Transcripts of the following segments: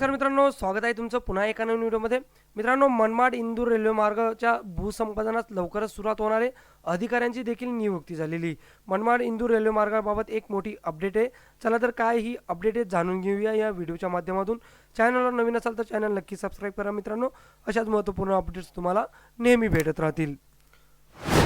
नमस्कार मित्रांनो स्वागत आहे तुमचं पुन्हा एका नवीन व्हिडिओमध्ये. मित्रांनो मनमाड इंदूर रेल्वे मार्गाच्या भूसंपादनास लवकरच सुरुवात होणार आहे. अधिकाऱ्यांची देखील नियुक्ती झालेली. मनमाड इंदूर रेल्वे मार्गाबाबत एक मोठी अपडेट आहे. चला तर काय ही अपडेट आहे जाणून घेऊया या व्हिडिओच्या माध्यमातून. चॅनलवर नवीन असाल तर चॅनल नक्की सबस्क्राईब करा मित्रांनो. अशाच महत्त्वपूर्ण अपडेट्स तुम्हाला नेहमी भेटत राहतील.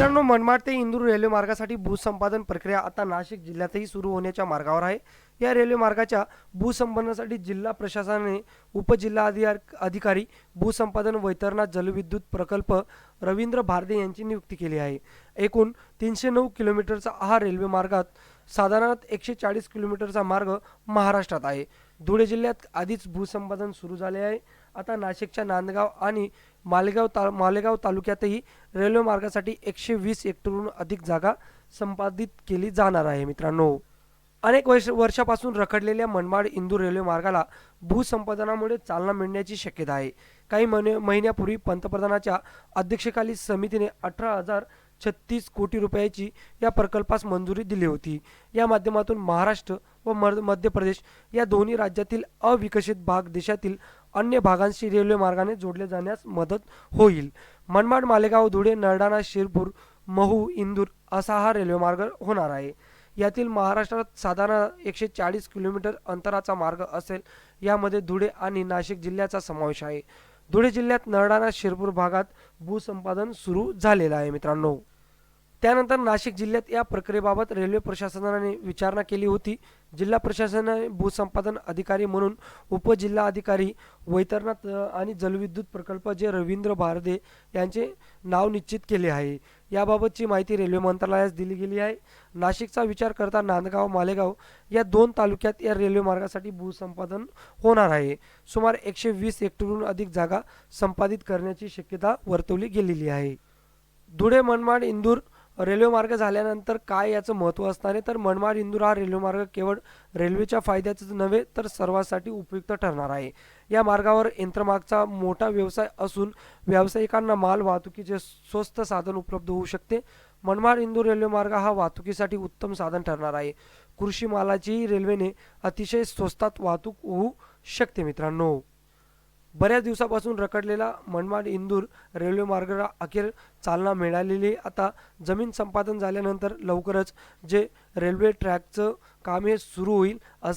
मित्रांनो मनमाड ते इंदूर रेल्वे मार्गासाठी भूसंपादन प्रक्रिया आता नाशिक जिल्ह्यातही सुरू होण्याच्या मार्गावर आहे. या रेल्वे मार्गाच्या भूसंपादनासाठी जिल्हा प्रशासनाने उपजिल्हा अधिकार अधिकारी भूसंपादन वैतरणा जलविद्युत प्रकल्प रवींद्र भारदे यांची नियुक्ती केली आहे. एकूण तीनशे नऊ किलोमीटरचा हा रेल्वे मार्गात साधारणतः एकशे चाळीस किलोमीटरचा मार्ग महाराष्ट्रात आहे. धुळे जिल्ह्यात आधीच भूसंपादन सुरू झाले आहे. आता नाशिकच्या नांदगाव आणि मालेगाव ता मालेगाव तालुक्यातही रेल्वे मार्गासाठी एकशे वीस हेक्टरहून अधिक जागा संपादित केली जाणार आहे मित्रांनो. अनेक वर्ष वर्षापासून रखडलेल्या मनमाड इंदूर रेल्वे मार्गाला भूसंपादनामुळे चालना मिळण्याची शक्यता आहे. काही महिने महिन्यापूर्वी पंतप्रधानाच्या अध्यक्षेखाली समितीने अठरा हजार छत्तीस कोटी रुपयाची या प्रकल्पास मंजुरी दिली होती. या माध्यमातून महाराष्ट्र व मध्य प्रदेश या दोन्ही राज्यातील अविकसित भाग देशातील अन्य भागांशी रेल्वे मार्गाने जोडले जाण्यास मदत होईल. मनमाड मालेगाव धुळे नरडाणा शिरपूर महू इंदूर असा हा रेल्वे मार्ग होणार आहे. यातील महाराष्ट्रात साधारण एकशे चाळीस किलोमीटर अंतराचा मार्ग असेल. यामध्ये धुळे आणि नाशिक जिल्ह्याचा समावेश आहे. धुळे जिल्ह्यात नरडाणा शिरपूर भागात भूसंपादन सुरू झालेलं आहे मित्रांनो. त्यानंतर नाशिक जिल्ह्यात या प्रक्रियेबाबत रेल्वे प्रशासनाने विचारणा केली होती. जिल्हा प्रशासनाने भूसंपादन अधिकारी म्हणून उपजिल्हा अधिकारी वैतरणात आणि जलविद्युत प्रकल्प जे रवींद्र भारदे यांचे नाव निश्चित केले आहे. याबाबतची माहिती रेल्वे मंत्रालयास दिली गेली आहे. नाशिकचा विचार करता नांदगाव मालेगाव या दोन तालुक्यात या रेल्वे मार्गासाठी भूसंपादन होणार आहे. सुमारे एकशे वीस हेक्टरहून अधिक जागा संपादित करण्याची शक्यता वर्तवली गेलेली आहे. धुळे मनमाड इंदूर रेल्वे मार्ग झाल्यानंतर काय याचं महत्त्व असणार आहे? तर मनमाड इंदूर हा रेल्वे मार्ग केवळ रेल्वेच्या फायद्याचंच नव्हे तर सर्वांसाठी उपयुक्त ठरणार आहे. या मार्गावर यंत्रमागचा मोठा व्यवसाय असून व्यावसायिकांना माल वाहतुकीचे स्वस्त साधन उपलब्ध होऊ शकते. मनमाड इंदूर रेल्वे मार्ग हा वाहतुकीसाठी उत्तम साधन ठरणार आहे. कृषी मालाचीही रेल्वेने अतिशय स्वस्तात वाहतूक होऊ शकते मित्रांनो. बऱ्याच दिवसापासून रखडलेला मनमाड इंदूर रेल्वे मार्गाला अखेर चालना मिळालेली आहे. आता जमीन संपादन झाल्यानंतर लवकरच जे रेल्वे ट्रॅकचं काम हे सुरू होईल असं